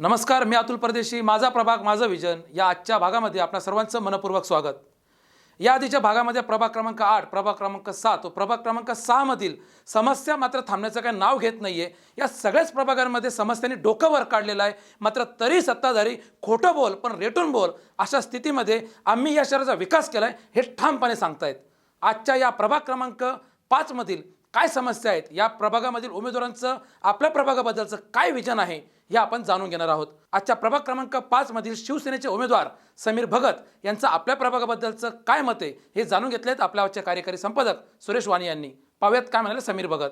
नमस्कार मी अतुल परदेशी. माझा प्रभाग माझं विजन. या आजच्या भागामध्ये आपल्या सर्वांचं मनपूर्वक स्वागत. या आधीच्या भागामध्ये प्रभाग क्रमांक आठ प्रभाग क्रमांक सात व प्रभाग क्रमांक सहामधील समस्या मात्र थांबण्याचं काही नाव घेत नाही आहे या सगळ्याच प्रभागांमध्ये समस्यांनी डोकं वर काढलेलं आहे. मात्र तरी सत्ताधारी खोटं बोल पण रेटून बोल अशा स्थितीमध्ये आम्ही या शहराचा विकास केला आहे हे ठामपणे सांगतायत. आजच्या या प्रभाग क्रमांक पाचमधील काय समस्या आहेत? या प्रभागामधील उमेदवारांचं आपल्या प्रभागाबद्दलचं काय विजन आहे? हे आपण जाणून घेणार आहोत. आजच्या प्रभाग क्रमांक पाच मधील शिवसेनेचे उमेदवार समीर भगत यांचं आपल्या प्रभागाबद्दलचं काय मत आहे हे जाणून घेतलेत आपल्या कार्यकारी संपादक सुरेश वाणी यांनी. पाहूयात काय म्हणाले समीर भगत.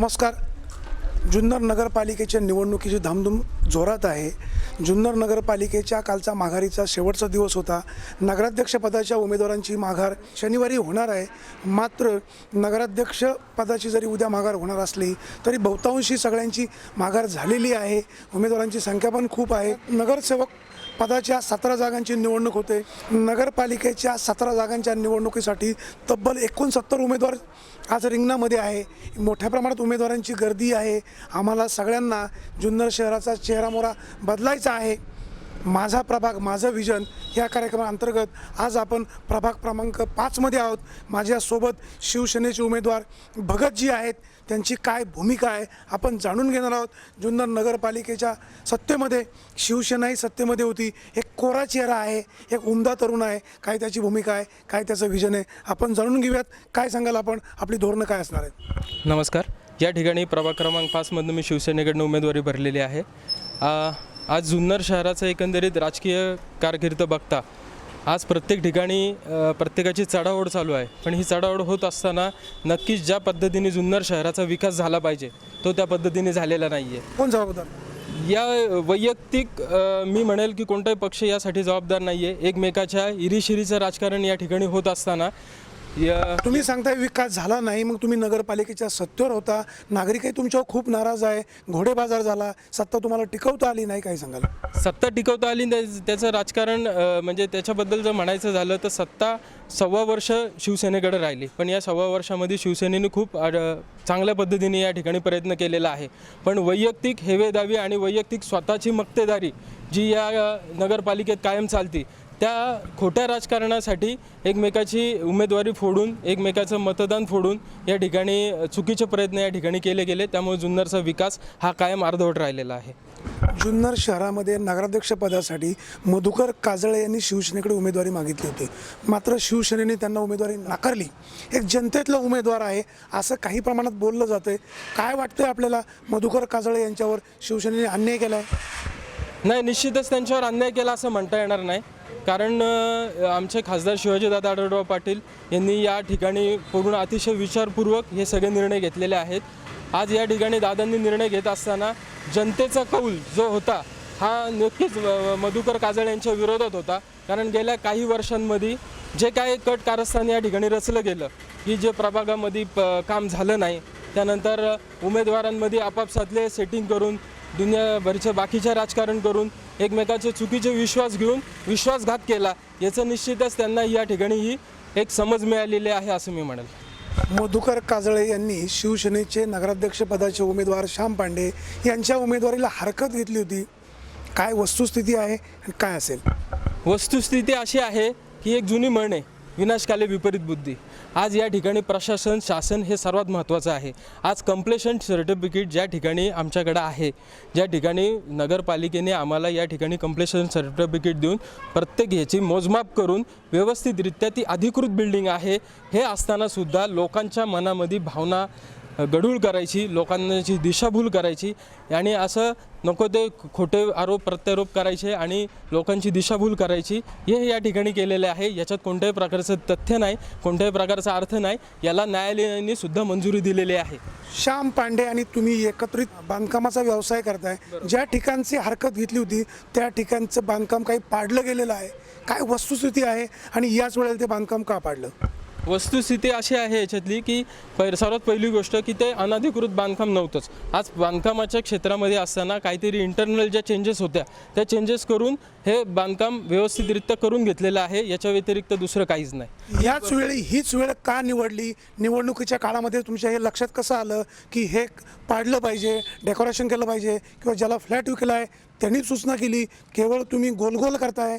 नमस्कार. जुन्नर नगरपालिकेच्या निवडणुकीची धामधूम जोरात आहे. जुन्नर नगरपालिकेच्या कालचा माघारीचा शेवटचा दिवस होता. नगराध्यक्षपदाच्या उमेदवारांची माघार शनिवारी होणार आहे. मात्र नगराध्यक्ष पदाची जरी उद्या माघार होणार असली तरी बहुतांशी सगळ्यांची माघार झालेली आहे. उमेदवारांची संख्या पण खूप आहे. नगरसेवक पदाच्या सतरा जागांची निवडणूक होते. नगरपालिकेच्या सतरा जागांच्या निवडणुकीसाठी तब्बल एकोणसत्तर उमेदवार आज रिंगणामध्ये आहे. मोठ्या प्रमाणात उमेदवारांची गर्दी आहे. आम्हाला सगळ्यांना जुन्नर शहराचा चेहरामोरा बदलायचा आहे. माझा प्रभाग माझं विजन या कार्यक्रमाअंतर्गत आज आपण प्रभाग क्रमांक पाचमध्ये आहोत. माझ्यासोबत शिवसेनेचे उमेदवार भगतजी आहेत. त्यांची काय भूमिका आहे आपण जाणून घेणार आहोत. जुन्नर नगरपालिकेच्या सत्तेमध्ये शिवसेनाही सत्तेमध्ये होती. एक कोरा चेहरा आहे एक उमदा तरुण आहे. काय त्याची भूमिका आहे काय त्याचं विजन आहे आपण जाणून घेऊयात. काय सांगाल आपण? आपली धोरणं काय असणार आहेत? नमस्कार. या ठिकाणी प्रभाग क्रमांक पाचमधून मी शिवसेनेकडनं उमेदवारी भरलेली आहे. आज जुन्नर शहराचं एकंदरीत राजकीय कारकिर्द बघता आज प्रत्येक ठिकाणी प्रत्येकाची चढाओढ चालू आहे. पण ही चढाओढ होत असताना नक्कीच ज्या पद्धतीने जुन्नर शहराचा विकास झाला पाहिजे तो त्या पद्धतीने झालेला नाही आहे कोण जबाबदार? या वैयक्तिक मी म्हणेल की कोणताही पक्ष यासाठी जबाबदार नाही आहे एकमेकाच्या इरिशिरीचं राजकारण या ठिकाणी होत असताना या तुम्ही सांगताय विकास झाला नाही मग तुम्ही नगरपालिकेच्या सत्तेवर होता. नागरिकही तुमच्यावर खूप नाराज आहे. घोडे बाजार झाला. सत्ता तुम्हाला टिकवता आली नाही काय सांगाल? सत्ता टिकवता आली त्या- त्याचं राजकारण म्हणजे त्याच्याबद्दल जर म्हणायचं झालं तर सत्ता सव्वा वर्ष शिवसेनेकडे राहिली. पण या सव्वा वर्षामध्ये शिवसेनेने खूप चांगल्या पद्धतीने या ठिकाणी प्रयत्न केलेला आहे. पण वैयक्तिक हेवेदावी आणि वैयक्तिक स्वतःची मक्तेदारी जी या नगरपालिकेत कायम चालती त्या खोट्या राजकारणासाठी एकमेकाची उमेदवारी फोडून एकमेकाचं मतदान फोडून या ठिकाणी चुकीचे प्रयत्न या ठिकाणी केले गेले. त्यामुळे जुन्नरचा विकास हा कायम अर्धवट राहिलेला आहे. जुन्नर शहरामध्ये नगराध्यक्ष पदासाठी मधुकर काजळे यांनी शिवसेनेकडे उमेदवारी मागितली होती. मात्र शिवसेनेने त्यांना उमेदवारी नाकारली. एक जनतेतला उमेदवार आहे असं काही प्रमाणात बोललं जातंय. काय वाटतंय आपल्याला? मधुकर काजळे यांच्यावर शिवसेनेने अन्याय केला आहे नाही निश्चितच त्यांच्यावर अन्याय केला असं म्हणता येणार नाही. कारण आमचे खासदार शिवाजीदादा आढळराव पाटील यांनी या ठिकाणी पूर्ण अतिशय विचारपूर्वक हे सगळे निर्णय घेतलेले आहेत. आज या ठिकाणी दादांनी निर्णय घेत असताना जनतेचा कौल जो होता हा नक्कीच मधुकर काजळ यांच्या विरोधात होता. कारण गेल्या काही वर्षांमध्ये जे काय कट कारस्थान या ठिकाणी रचलं गेलं की जे प्रभागामध्ये प काम झालं नाही त्यानंतर उमेदवारांमध्ये आपापसातले सेटिंग करून दुनियाभरचं बाकीचं राजकारण करून एकमेकाचे चुकीचे विश्वास घेऊन विश्वासघात केला याचं निश्चितच त्यांना या ठिकाणी ही एक समज मिळालेली आहे असं मी म्हणेल. मधुकर काजळे यांनी शिवसेनेचे नगराध्यक्ष पदाचे उमेदवार श्याम पांडे यांच्या उमेदवारीला हरकत घेतली होती. काय वस्तुस्थिती आहे आणि काय असेल? वस्तुस्थिती अशी आहे की एक जुनी म्हण आहे. विनाशकाले विपरीत बुद्धी. आज या ठिकाणी प्रशासन शासन हे सर्वात महत्त्वाचं आहे. आज कम्प्लेशन सर्टिफिकेट ज्या ठिकाणी आमच्याकडं आहे ज्या ठिकाणी नगरपालिकेने आम्हाला या ठिकाणी कंप्लेशन सर्टिफिकेट देऊन प्रत्येक ह्याची मोजमाप करून व्यवस्थितरित्या ती अधिकृत बिल्डिंग आहे. हे असतानासुद्धा लोकांच्या मनामध्ये भावना गढूळ करायची लोकांची दिशाभूल करायची आणि असं नको ते खोटे आरोप प्रत्यारोप करायचे आणि लोकांची दिशाभूल करायची. हे या ठिकाणी केलेले आहे. याच्यात कोणत्याही प्रकारचं तथ्य नाही कोणत्याही प्रकारचा अर्थ नाही. याला न्यायालयाने सुद्धा मंजुरी दिलेली आहे. श्याम पांडे आणि तुम्ही एकत्रित बांधकामाचा व्यवसाय करताय. ज्या ठिकाणची हरकत घेतली होती त्या ठिकाणचं बांधकाम काही पाडलं गेलेलं आहे? काय वस्तुस्थिती आहे आणि याच वेळेला ते बांधकाम का पाडलं? वस्तुस्थिती अशी आहे याच्यातली की पहि सर्वात पहिली गोष्ट की ते अनधिकृत बांधकाम नव्हतंच. आज बांधकामाच्या क्षेत्रामध्ये असताना काहीतरी इंटरनल ज्या चेंजेस होत्या त्या चेंजेस करून हे बांधकाम व्यवस्थितरित्या करून घेतलेलं आहे याच्या व्यतिरिक्त दुसरं काहीच नाही. याच वेळी हीच वेळ का निवडली? निवडणुकीच्या काळामध्ये तुमच्या हे लक्षात कसं आलं की हे पाडलं पाहिजे डेकोरेशन केलं पाहिजे किंवा ज्याला फ्लॅट विकला आहे त्यांनी सूचना केली केवळ तुम्ही गोलगोल करताय?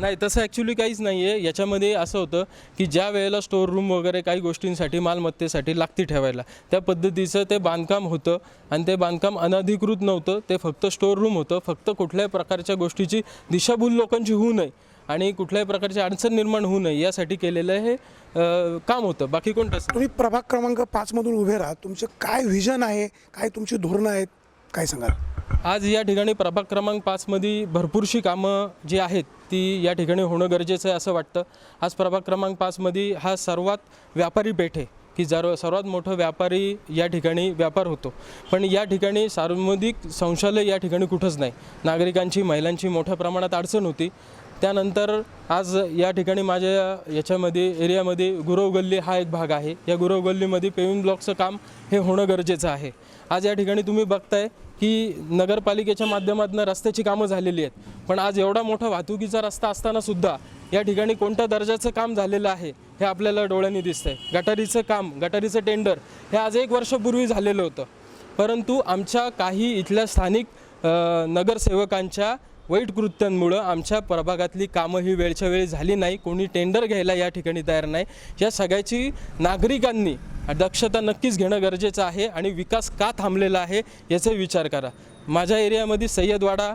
नाही तसं ॲक्च्युली काहीच नाही आहे याच्यामध्ये असं होतं की ज्या वेळेला स्टोअर रूम वगैरे काही गोष्टींसाठी मालमत्तेसाठी लागती ठेवायला त्या पद्धतीचं ते बांधकाम होतं आणि ते बांधकाम अनधिकृत नव्हतं. ते फक्त स्टोअर रूम होतं. फक्त कुठल्याही प्रकारच्या गोष्टीची दिशाभूल लोकांची होऊ नये आणि कुठल्याही प्रकारची अडचण निर्माण होऊ नये. यासाठी केलेलं हे काम होतं. बाकी कोणतं तुम्ही प्रभाग क्रमांक पाचमधून उभे राहा. तुमचे काय व्हिजन आहे? काय तुमची धोरणं आहेत? काय सांगाल? आज या ठिकाणी प्रभाग क्रमांक पाचमध्ये भरपूरशी कामं जी आहेत ती या ठिकाणी होणं गरजेचं आहे असं वाटतं. आज प्रभाग क्रमांक पाचमध्ये हा सर्वात व्यापारी पेठ आहे की जर सर्वात मोठं व्यापारी या ठिकाणी व्यापार होतो. पण या ठिकाणी सार्वजनिक शौचालय या ठिकाणी कुठंच नाही. नागरिकांची महिलांची मोठ्या प्रमाणात अडचण होती. त्यानंतर आज या ठिकाणी माझ्या याच्यामध्ये एरियामध्ये गुरव गल्ली हा एक भाग आहे. या गुरव गल्लीमध्ये पेविंग ब्लॉकचं काम हे होणं गरजेचं आहे. आज या ठिकाणी तुम्ही बघताय की नगरपालिकेच्या माध्यमातून रस्त्याची कामं झालेली आहेत. पण आज एवढा मोठा वाहतुकीचा रस्ता असताना सुद्धा या ठिकाणी कोणत्या दर्जाचं काम झालेलं आहे हे आपल्याला डोळ्यांनी दिसतंय. गटारीचं काम गटारीचं टेंडर हे आज एक वर्षापूर्वी झालेलं होतं. परंतु आमच्या काही इथल्या स्थानिक नगरसेवकांच्या वाईट कृत्यांमुळं आमच्या प्रभागातली कामं ही वेळच्या वेळी झाली नाही. कोणी टेंडर घ्यायला या ठिकाणी तयार नाही. या सगळ्याची नागरिकांनी दक्षता नक्कीच घेणं गरजेचं आहे आणि विकास का थांबलेला आहे याचा विचार करा. माझ्या एरियामध्ये सय्यदवाडा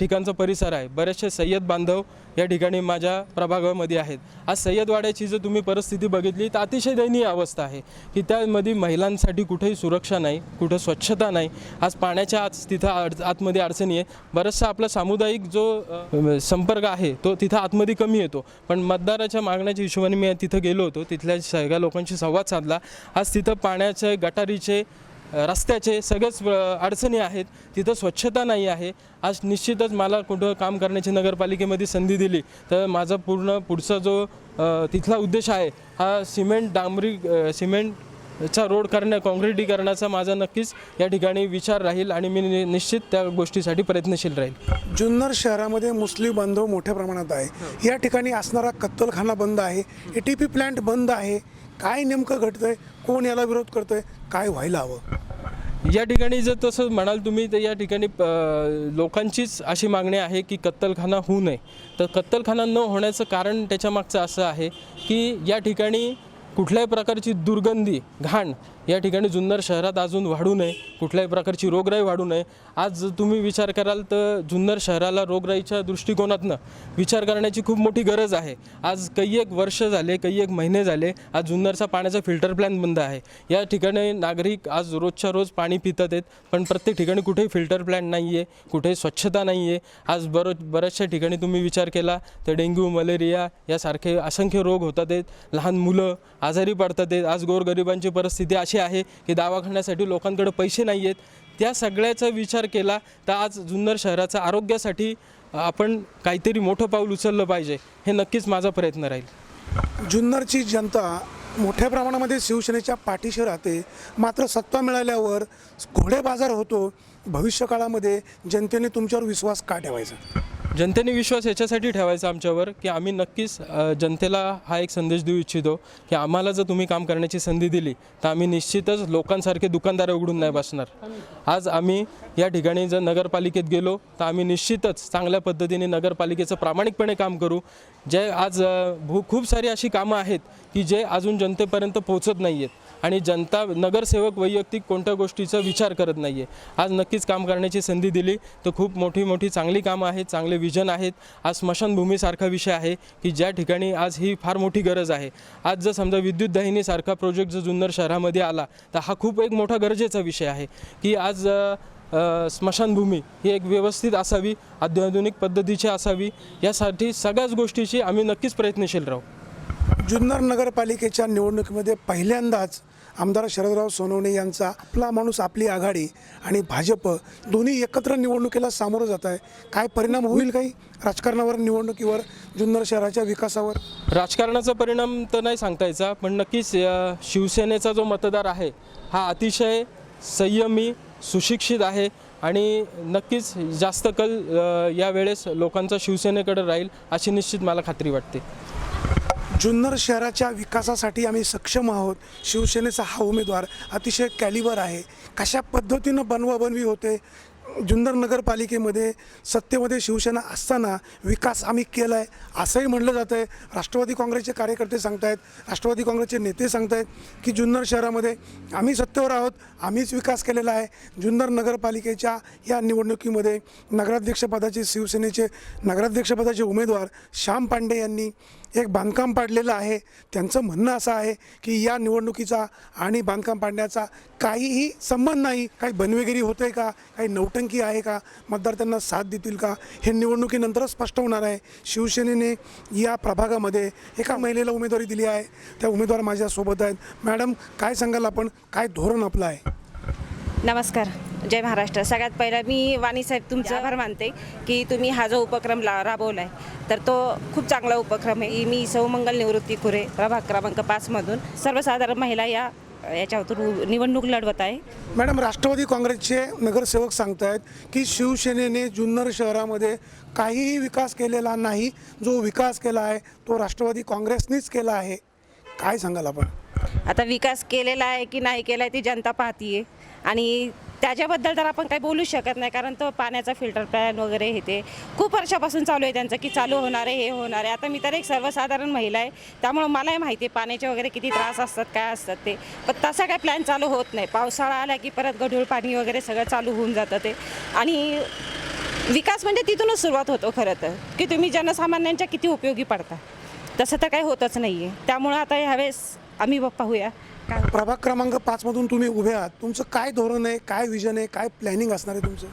ठिकाणचा परिसर आहे. बरेचसे सय्यद बांधव या ठिकाणी माझ्या प्रभागामध्ये आहेत. आज सय्यदवाड्याची जर तुम्ही परिस्थिती बघितली तर अतिशय दयनीय अवस्था आहे की त्यामध्ये महिलांसाठी कुठेही सुरक्षा नाही कुठं स्वच्छता नाही. आज पाण्याच्या आज तिथं अड आतमध्ये अडचणी आहे. बराचसा आपला सामुदायिक जो संपर्क आहे तो तिथं आतमध्ये कमी येतो. पण मतदाराच्या मागण्याच्या हिशोबाने मी तिथं गेलो होतो. तिथल्या सगळ्या लोकांशी संवाद साधला. आज तिथं पाण्याचे गटारीचे रस्त्याचे सगळेच अडचणी आहेत. तिथं स्वच्छता नाही आहे. आज निश्चितच मला कुठं काम करण्याची नगरपालिकेमध्ये संधी दिली तर माझा पूर्ण पुढचा जो तिथला उद्देश आहे हा सिमेंट डांबरी अ, सिमेंटचा रोड करण्या काँक्रिटीकरणाचा माझा नक्कीच या ठिकाणी विचार राहील आणि मी नि- निश्चित त्या गोष्टीसाठी प्रयत्नशील राहील. जुन्नर शहरामध्ये मुस्लिम बांधव मोठ्या प्रमाणात आहे. या ठिकाणी असणारा कत्तलखाना बंद आहे. ए टी पी प्लॅन्ट बंद आहे. काय नेमकं घडतंय? कोण याला विरोध करतोय? काय व्हायला हवं? या ठिकाणी जर तसं म्हणाल तुम्ही तर या ठिकाणी लोकांचीच अशी मागणी आहे की कत्तलखाना होऊ नये. तर कत्तलखाना न होण्याचं कारण त्याच्यामागचं असं आहे की या ठिकाणी कुठल्याही प्रकारची दुर्गंधी घाण या ठिकाणी जुन्नर शहरात अजून वाढू नये कुठल्याही प्रकारची रोगराई वाढू नये. आज तुम्ही विचार कराल तर जुन्नर शहराला रोगराईच्या दृष्टिकोनातनं विचार करण्याची खूप मोठी गरज आहे. आज काही एक वर्ष झाले काही एक महिने झाले आज जुन्नरचा पाण्याचा फिल्टर प्लॅन बंद आहे. या ठिकाणी नागरिक आज रोजच्या रोज पाणी पितात आहेत पण प्रत्येक ठिकाणी कुठेही फिल्टर प्लॅन नाही आहे कुठेही स्वच्छता नाही आहे आज बरो बऱ्याचशा ठिकाणी तुम्ही विचार केला तर डेंग्यू मलेरिया यासारखे असंख्य रोग होतात आहेत. लहान मुलं आजारी पडतात आहेत. आज गोरगरिबांची परिस्थिती अशी आहे की दवाखान्यासाठी लोकांकडे पैसे नाही आहेत. त्या सगळ्याचा विचार केला तर आज जुन्नर शहराच्या आरोग्यासाठी आपण काहीतरी मोठं पाऊल उचललं पाहिजे. हे नक्कीच माझा प्रयत्न राहील. जुन्नरची जनता मोठ्या प्रमाणामध्ये शिवसेनेच्या पाठीशी राहते. मात्र सत्ता मिळाल्यावर घोडे बाजार होतो. भविष्यकाळामध्ये जनतेने तुमच्यावर विश्वास का ठेवायचा? जनतेने विश्वास याच्यासाठी ठेवायचा आमच्यावर की आम्ही नक्कीच जनतेला हा एक संदेश देऊ इच्छितो की आम्हाला जर तुम्ही काम करण्याची संधी दिली तर आम्ही निश्चितच लोकांसारखे दुकानदार उघडून नाही बसणार. आज आम्ही या ठिकाणी जर नगरपालिकेत गेलो तर आम्ही निश्चितच चांगल्या पद्धतीने नगरपालिकेचं प्रामाणिकपणे काम करू. जे आज भू खूप सारी अशी कामं आहेत की जे अजून जनतेपर्यंत पोहोचत नाही आहेत आणि जनता नगरसेवक वैयक्तिक कोणत्या गोष्टीचा विचार करत नाही आहे आज नक्कीच काम करण्याची संधी दिली तर खूप मोठी मोठी चांगली कामं आहेत चांगले विजन आहेत आज स्मशानभूमीसारखा विषय आहे की ज्या ठिकाणी आज ही फार मोठी गरज आहे. आज जर समजा विद्युत दाहिनीसारखा प्रोजेक्ट जर जुन्नर शहरामध्ये आला तर हा खूप एक मोठा गरजेचा विषय आहे की आज स्मशानभूमी ही एक व्यवस्थित असावी अत्याधुनिक पद्धतीची असावी यासाठी सगळ्याच गोष्टीची आम्ही नक्कीच प्रयत्नशील राहू. जुन्नर नगरपालिकेच्या निवडणुकीमध्ये पहिल्यांदाच आमदार शरदराव सोनवणे यांचा आपला माणूस आपली आघाडी आणि भाजप दोन्ही एकत्र निवडणुकीला सामोरं जात आहे. काय परिणाम होईल काही राजकारणावर निवडणुकीवर जुन्नर शहराच्या विकासावर? राजकारणाचा परिणाम तर नाही सांगता यायचा पण नक्कीच शिवसेनेचा जो मतदार आहे हा अतिशय संयमी सुशिक्षित आहे आणि नक्कीच जास्त कल यावेळेस लोकांचा शिवसेनेकडे राहील अशी निश्चित मला खात्री वाटते. जुन्नर शहराच्या विकासासाठी आम्ही सक्षम आहोत. शिवसेनेचा हा उमेदवार अतिशय कॅलिबर आहे. कशा पद्धतीनं बनवाबनवी होते? जुन्नर नगरपालिकेमध्ये सत्तेमध्ये शिवसेना असताना विकास आम्ही केला आहे असंही म्हणलं जातं आहे राष्ट्रवादी काँग्रेसचे कार्यकर्ते सांगतायत राष्ट्रवादी काँग्रेसचे नेते सांगतायत की जुन्नर शहरामध्ये आम्ही सत्तेवर आहोत आम्हीच विकास केलेला आहे. जुन्नर नगरपालिकेच्या या निवडणुकीमध्ये नगराध्यक्षपदाचे शिवसेनेचे नगराध्यक्षपदाचे उमेदवार श्याम पांडे यांनी एक बांधकाम पाडलेलं आहे. त्यांचं म्हणणं असं आहे की या निवडणुकीचा आणि बांधकाम पाडण्याचा काहीही संबंध नाही. काही बनवेगिरी होते का? काही नौटंकी आहे का? मतदार त्यांना साथ देतील का? हे निवडणुकीनंतरच स्पष्ट होणार आहे. शिवसेनेने या प्रभागामध्ये एका महिलेला उमेदवारी दिली आहे. त्या उमेदवार माझ्यासोबत आहेत. मॅडम काय सांगाल आपण? काय धोरण आपलं आहे? नमस्कार. जय महाराष्ट्र. सगळ्यात पहिलं मी वाणी साहेब तुमचा आभार मानते की तुम्ही हा जो उपक्रम ला राबवला आहे तर तो खूप चांगला उपक्रम आहे. मी सौमंगल निवृत्ती खुरे प्रभाग क्रमांक पाचमधून सर्वसाधारण महिला या याच्यातून निवडणूक लढवत आहे. मॅडम राष्ट्रवादी काँग्रेसचे नगरसेवक सांगतायत की शिवसेनेने जुन्नर शहरामध्ये काहीही विकास केलेला नाही. जो विकास केला आहे तो राष्ट्रवादी काँग्रेसनीच केला आहे. काय सांगाल आपण? आता विकास केलेला आहे की नाही केला आहे ती जनता पाहतीये. आणि त्याच्याबद्दल तर आपण काही बोलू शकत नाही कारण तो पाण्याचा फिल्टर प्लॅन वगैरे हे ते खूप वर्षापासून चालू आहे त्यांचं की चालू होणार आहे हे होणार आहे. आता मी तर एक सर्वसाधारण महिला आहे त्यामुळं मलाही माहिती आहे पाण्याचे वगैरे किती त्रास असतात काय असतात ते. पण तसा काय प्लॅन चालू होत नाही. पावसाळा आला की परत गढूळ पाणी वगैरे सगळं चालू होऊन जातं ते. आणि विकास म्हणजे तिथूनच सुरुवात होतो खरं तर की तुम्ही जनसामान्यांच्या किती उपयोगी पडता. तसं तर काही होतच नाही आहे त्यामुळं आता ह्यावेळेस आम्ही पाहूया. काय प्रभाग क्रमांक पाचमधून तुम्ही उभे आहात. तुमचं काय धोरण आहे? काय विजन आहे? काय प्लॅनिंग असणार आहे तुमचं?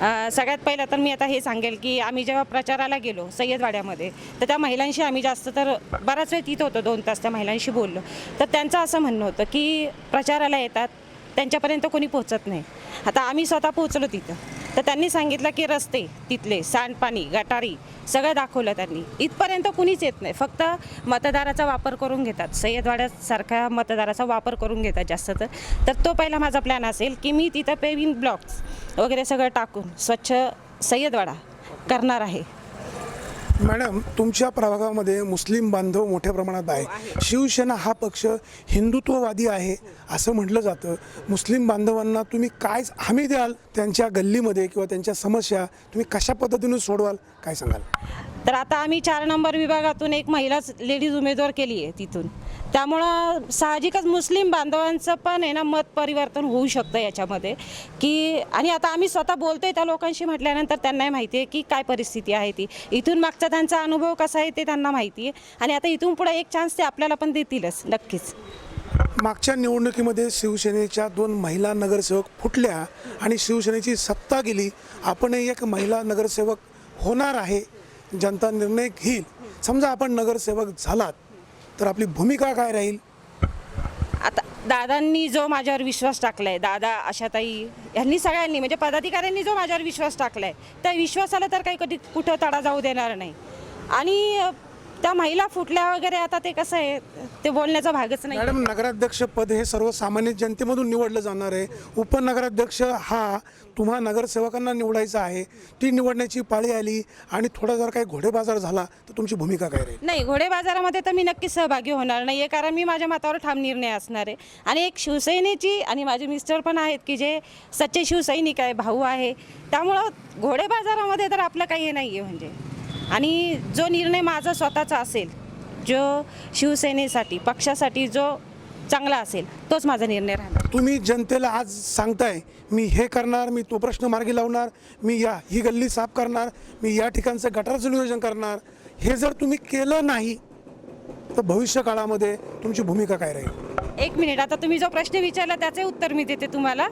अ, सगळ्यात पहिलं तर मी आता हे सांगेल की आम्ही जेव्हा प्रचाराला गेलो सय्यदवाड्यामध्ये तर त्या महिलांशी आम्ही जास्त तर बराच वेळ तिथं होतो दोन तास त्या महिलांशी बोललो. तर त्यांचं असं म्हणणं होतं की प्रचाराला येतात त्यांच्यापर्यंत कोणी पोहोचत नाही. आता आम्ही स्वतः पोहोचलो तिथं. तर त्यांनी सांगितलं की रस्ते तिथले सांडपाणी गटारी सगळं दाखवलं त्यांनी. इथपर्यंत कुणीच येत नाही. फक्त मतदाराचा वापर करून घेतात. सय्यदवाड्यासारख्या मतदाराचा वापर करून घेतात जास्त तर. तर तो पहिला माझा प्लॅन असेल की मी तिथं पेविंग ब्लॉक्स वगैरे सगळं टाकून स्वच्छ सय्यदवाडा करणार आहे. मॅडम तुमच्या प्रभागामध्ये मुस्लिम बांधव मोठ्या प्रमाणात आहे शिवसेना हा पक्ष हिंदुत्ववादी आहे असं म्हटलं जातं. मुस्लिम बांधवांना तुम्ही काय हमी द्याल? त्यांच्या गल्लीमध्ये किंवा त्यांच्या समस्या तुम्ही कशा पद्धतीने सोडवाल? काय सांगाल? तर आता आम्ही चार नंबर विभागातून एक महिलाच लेडीज उमेदवार केली आहे तिथून. त्यामुळं साहजिकच मुस्लिम बांधवांचं पण आहे ना मत परिवर्तन होऊ शकतं याच्यामध्ये. की आणि आता आम्ही स्वतः बोलतोय त्या लोकांशी म्हटल्यानंतर त्यांनाही माहिती आहे की काय परिस्थिती आहे ती. इथून मागचा त्यांचा अनुभव कसा आहे ते त्यांना माहिती आहे. आणि आता इथून पुढे एक चान्स ते आपल्याला पण देतीलच नक्कीच. मागच्या निवडणुकीमध्ये शिवसेनेच्या दोन महिला नगरसेवक फुटल्या आणि शिवसेनेची सत्ता गेली. आपणही एक महिला नगरसेवक होणार आहे. जनता निर्णय घेईल. समजा आपण नगरसेवक झालात. तर आपली भूमिका काय राहील? आता दादांनी जो माझ्यावर विश्वास टाकलाय दादा आशाताई यांनी सगळ्यांनी म्हणजे पदाधिकाऱ्यांनी जो माझ्यावर विश्वास टाकलाय त्या विश्वासाला तर काही कधी कुठं तडा जाऊ देणार नाही. आणि त्या महिला फुटल्या वगैरे आता ते कसं आहे ते बोलण्याचा भागच नाही. मॅडम नगराध्यक्ष पद हे सर्वसामान्य जनतेमधून निवडलं जाणार आहे. उपनगराध्यक्ष हा तुम्हा नगरसेवकांना निवडायचा आहे. ती निवडण्याची पाळी आली आणि थोडा जर काही घोडेबाजार झाला तर तुमची भूमिका काय राहील? नाही घोडे बाजारामध्ये तर मी नक्कीच सहभागी होणार नाही आहे कारण मी माझ्या मतावर ठाम निर्णय असणार आहे. आणि एक शिवसैनेची आणि माझे मिस्टर पण आहेत की जे सच्चे शिवसैनिक आहे भाऊ आहे. त्यामुळं घोडे बाजारामध्ये तर आपलं काही हे नाही आहे म्हणजे. आणि जो निर्णय माझा स्वतःचा असेल जो शिवसेनेसाठी पक्षासाठी जो चांगला असेल तोच माझा निर्णय राहणार. तुम्ही जनतेला आज सांगताय मी हे करणार मी तो प्रश्न मार्गी लावणार मी या ही गल्ली साफ करणार मी या ठिकाणचं गटाराचं नियोजन करणार. हे जर तुम्ही केलं नाही तर भविष्य काळामध्ये तुमची भूमिका काय राहील? एक मिनिट आता तुम्ही जो प्रश्न विचारला त्याचे उत्तर मी देते तुम्हाला.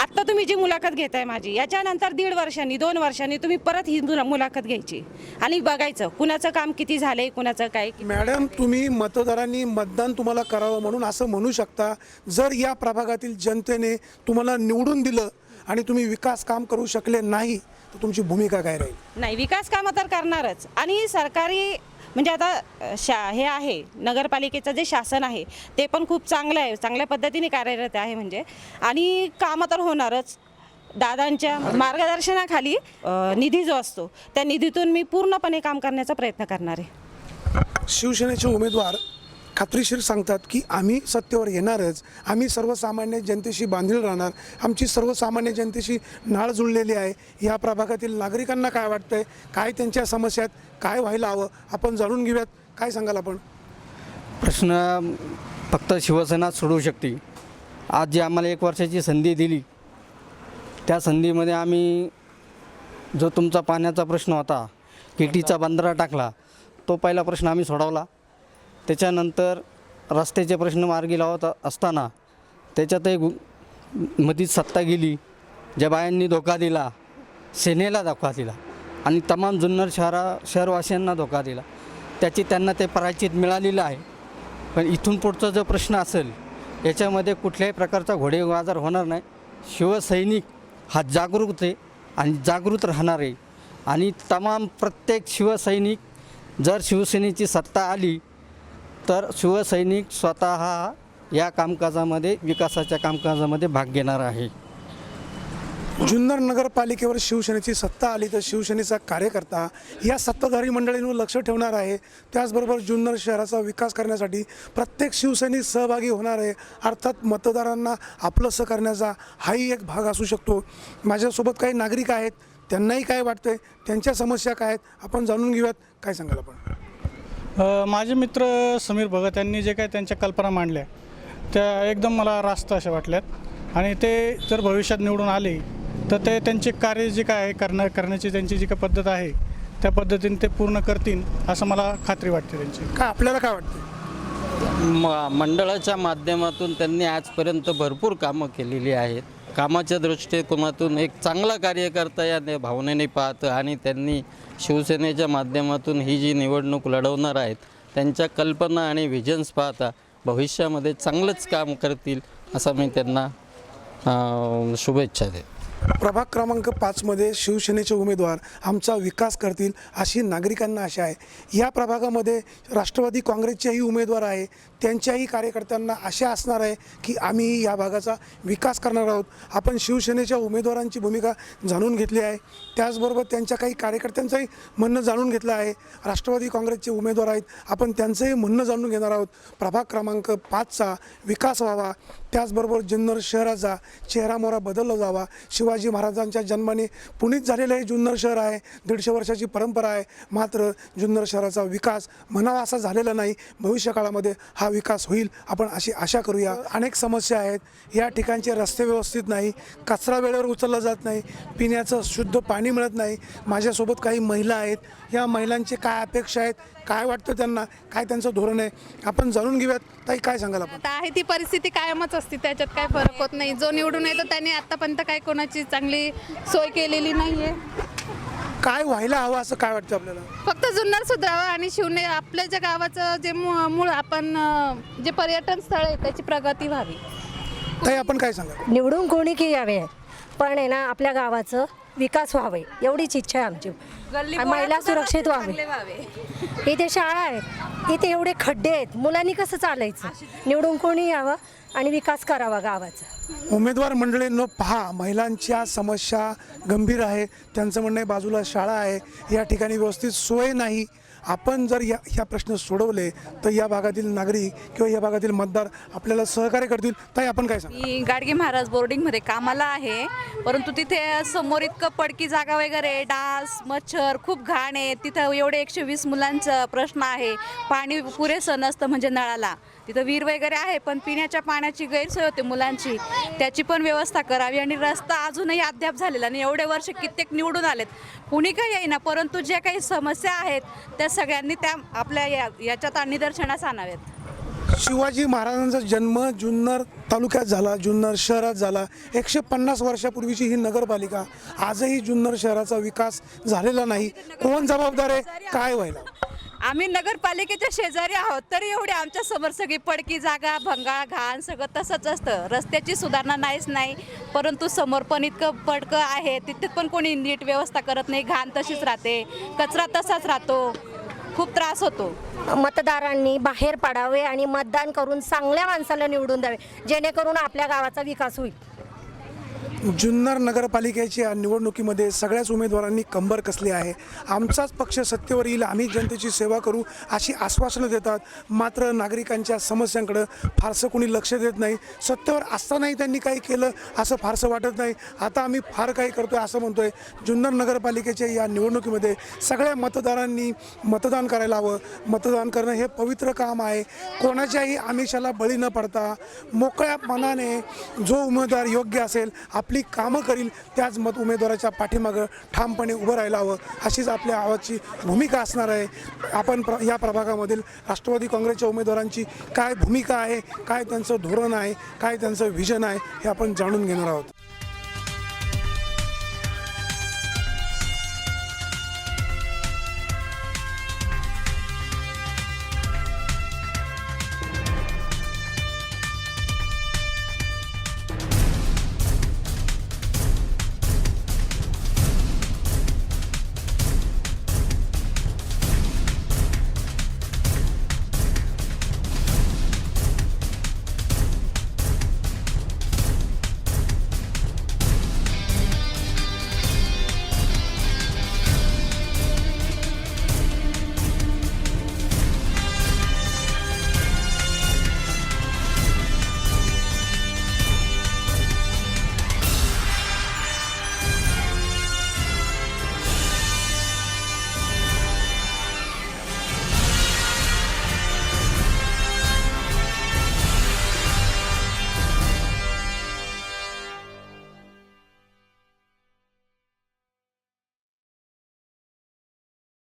आत्ता तुम्ही जी मुलाखत घेताय माझी याच्यानंतर दीड वर्षांनी दोन वर्षांनी तुम्ही परत ही मुला- मुलाखत घ्यायची. आणि बघायचं कुणाचं काम किती झालंय कुणाचं काय? मॅडम तुम्ही मतदारांनी मतदान तुम्हाला करावं म्हणून असं म्हणू शकता. जर या प्रभागातील जनतेने तुम्हाला निवडून दिलं आणि तुम्ही विकास काम करू शकले नाही तर तुमची भूमिका काय राहील? नाही विकास कामं तर करणारच. आणि सरकारी म्हणजे आता शा हे आहे नगरपालिकेचं जे शासन आहे ते पण खूप चांगलं आहे चांगल्या पद्धतीने कार्यरत आहे म्हणजे. आणि कामं तर होणारच. दादांच्या मार्गदर्शनाखाली निधी जो असतो त्या निधीतून मी पूर्णपणे काम करण्याचा प्रयत्न करणार आहे. शिवसेनेचे उमेदवार खात्रीशीर सांगतात की आम्ही सत्तेवर येणारच. आम्ही सर्वसामान्य जनतेशी बांधील राहणार. आमची सर्वसामान्य जनतेशी नाळ जुळलेली आहे. या प्रभागातील नागरिकांना काय वाटतंय? काय त्यांच्या समस्या आहेत काय व्हायला हवं? आपण जाणून घेऊयात. काय सांगाल आपण? प्रश्न फक्त शिवसेना सोडवू शकते. आज जी आम्हाला एक वर्षाची संधी दिली त्या संधीमध्ये आम्ही जो तुमचा पाण्याचा प्रश्न होता केटीचा बंधारा टाकला तो पहिला प्रश्न आम्ही सोडवला. त्याच्यानंतर रस्त्याचे प्रश्न मार्गी लावत असताना त्याच्यातही गु मधीच सत्ता गेली. ज्या बायांनी धोका दिला सेनेला धोका दिला आणि तमाम जुन्नर शहरा शहरवासियांना धोका दिला. त्याची त्यांना ते पराचित मिळालेलं आहे. पण इथून पुढचा जो प्रश्न असेल याच्यामध्ये कुठल्याही प्रकारचा घोडेबाजार होणार नाही. शिवसैनिक हा जागरूक आहे आणि जागृत राहणार आहे. आणि तमाम प्रत्येक शिवसैनिक जर शिवसेनेची सत्ता आली तर शिवसैनिक स्वतः या कामकाजामध्ये विकासाच्या कामकाजामध्ये भाग घेणार आहे. जुन्नर नगरपालिकेवर शिवसेनेची सत्ता आली तर शिवसेनेचा कार्यकर्ता या सत्ताधारी मंडळींवर लक्ष ठेवणार आहे. त्याचबरोबर जुन्नर शहराचा विकास करण्यासाठी प्रत्येक शिवसैनिक सहभागी होणार आहे. अर्थात मतदारांना आपलंसं करण्याचा हाही एक भाग असू शकतो. माझ्यासोबत काही नागरिक आहेत त्यांनाही काय वाटतंय त्यांच्या समस्या काय आहेत आपण जाणून घेऊयात. काय सांगाल आपण? माझे मित्र समीर भगत यांनी जे काय त्यांच्या कल्पना मांडल्या त्या एकदम मला रास्त अशा वाटल्यात. आणि ते जर भविष्यात निवडून आले तर ते त्यांचे कार्य जे काय आहे करणं करण्याची त्यांची जी काय पद्धत आहे त्या पद्धतीने ते पूर्ण करतील असं मला खात्री वाटते त्यांची. का आपल्याला काय वाटतं म मंडळाच्या माध्यमातून त्यांनी आजपर्यंत भरपूर कामं केलेली आहेत. कामाच्या दृष्टिकोनातून एक चांगला कार्यकर्ता या भावनेने पाहतं आणि त्यांनी शिवसेनेच्या माध्यमातून ही जी निवडणूक लढवणार आहेत त्यांच्या कल्पना आणि व्हिजन्स पाहता भविष्यामध्ये चांगलंच काम करतील असं मी त्यांना शुभेच्छा देतो. प्रभाग क्रमांक पाचमध्ये शिवसेनेचे उमेदवार आमचा विकास करतील अशी नागरिकांना आशा आहे. या प्रभागामध्ये राष्ट्रवादी काँग्रेसचेही उमेदवार आहे. त्यांच्याही कार्यकर्त्यांना आशा असणार आहे की आम्ही या भागाचा विकास करणार आहोत. आपण शिवसेनेच्या उमेदवारांची भूमिका जाणून घेतली आहे. त्याचबरोबर त्यांच्या काही कार्यकर्त्यांचंही म्हणणं जाणून घेतलं आहे. राष्ट्रवादी काँग्रेसचे उमेदवार आहेत. आपण त्यांचंही म्हणणं जाणून घेणार आहोत. प्रभाग क्रमांक पाचचा विकास व्हावा. त्याचबरोबर जुन्नर शहराचा चेहरामोहरा बदलला जावा. शिवाजी महाराजांच्या जन्माने पुणेच झालेलं हे जुन्नर शहर आहे. दीडशे वर्षाची परंपरा आहे. मात्र जुन्नर शहराचा विकास म्हणावा असा झालेला नाही. भविष्य काळामध्ये हा विकास होईल आपण अशी आशा करूया. अनेक समस्या आहेत. या ठिकाणचे रस्ते व्यवस्थित नाही कचरा वेळेवर उचलला जात नाही पिण्याचं शुद्ध पाणी मिळत नाही. माझ्यासोबत काही महिला आहेत. या महिलांचे काय अपेक्षा आहेत काय वाटतं त्यांना काय त्यांचं धोरण आहे आपण जाणून घेऊयात. ताई काय सांगाल आपण? आता आहे ती परिस्थिती कायमच असते त्याच्यात काय फरक होत नाही. जो निवडून येतो त्याने आतापर्यंत काय कोणाची चांगली सोय केलेली नाही आहे काय व्हायला हवं असं काय वाटतं आपल्याला? फक्त जुन्नर सुधारावं आणि शिवने आपल्या ज्या गावाचं जे मू- मूळ आपण अं, जे पर्यटन स्थळ आहे त्याची प्रगती व्हावी. ताई आपण काय सांगा निवडून कोणी की यावे? पण आहे ना आपल्या गावाचं विकास व्हावे एवढीच इच्छा आहे आमची. आणि महिला सुरक्षित व्हावे. इथे शाळा आहे इथे एवढे खड्डे आहेत मुलांनी कसं चालायचं? निवडून कोणी यावं? आणि विकास करावा गावाचा. उमेदवार मंडळींनो पहा महिलांच्या समस्या गंभीर आहे. त्यांचं म्हणणं आहे बाजूला शाळा आहे. या ठिकाणी व्यवस्थित सोय नाही. आपण जर या ह्या प्रश्न सोडवले तर या भागातील नागरिक किंवा या भागातील मतदार आपल्याला सहकार्य करतील. ताई आपण काय सांगा? मी गाडगे महाराज बोर्डिंगमध्ये कामाला आहे. परंतु तिथे समोर इतकं पडकी जागा वगैरे डास मच्छर खूप घाण आहे. तिथं एवढे एकशे वीस मुलांचं प्रश्न आहे. पाणी पुरेसं नसतं म्हणजे नळाला. तिथं विहीर वगैरे आहे पण पिण्याच्या पाण्याची गैरसोय होते मुलांची. त्याची पण व्यवस्था करावी आणि रस्ता अजूनही अद्याप झालेला नाही. एवढे वर्ष कित्येक निवडून आलेत. कुणी काही येईना परंतु ज्या काही समस्या आहेत त्या सगळ्यांनी त्या आपल्या या याच्यात निदर्शनास आणाव्यात. शिवाजी महाराजांचा जन्म जुन्नर तालुक्यात झाला जुन्नर शहरात झाला. एकशे पन्नास वर्षापूर्वीची ही नगरपालिका आजही जुन्नर शहराचा विकास झालेला नाही. कोण जबाबदार आहे? काय व्हायला? आम्ही नगरपालिकेच्या शेजारी आहोत तरी एवढी आमच्यासमोर सगळी पडकी जागा भंगाळ घाण सगळं तसंच असतं. रस्त्याची सुधारणा नाहीच नाही परंतु समोर पण इतकं पडकं आहे तिथे पण कोणी नीट व्यवस्था करत नाही घाण तशीच राहते कचरा तसाच राहतो खूप त्रास होतो. मतदारांनी बाहेर पडावे आणि मतदान करून चांगल्या माणसाला निवडून द्यावे जेणेकरून आपल्या गावाचा विकास होईल. जुन्नर नगरपालिकेच्या निवडणुकीमध्ये सगळ्याच उमेदवारांनी कंबर कसली आहे? आमचाच पक्ष सत्तेवर येईल आम्ही जनतेची सेवा करू अशी आश्वासनं देतात. मात्र नागरिकांच्या समस्यांकडं फारसं कोणी लक्ष देत नाही. सत्तेवर असतानाही त्यांनी काही केलं असं फारसं वाटत नाही. आता आम्ही फार काही करतोय असं म्हणतोय. जुन्नर नगरपालिकेच्या या निवडणुकीमध्ये सगळ्या मतदारांनी मतदान करायला हवं. मतदान करणं हे पवित्र काम आहे. कोणाच्याही आमिषाला बळी न पडता मोकळ्या मनाने जो उमेदवार योग्य असेल आप आपली कामं करील त्याच मत उमेदवाराच्या पाठीमागं ठामपणे उभं राहायला हवं अशीच आपल्या आवाजची भूमिका असणार आहे. आपण प्र या प्रभागामधील राष्ट्रवादी काँग्रेसच्या उमेदवारांची काय भूमिका आहे काय त्यांचं धोरण आहे काय त्यांचं व्हिजन आहे हे आपण जाणून घेणार आहोत.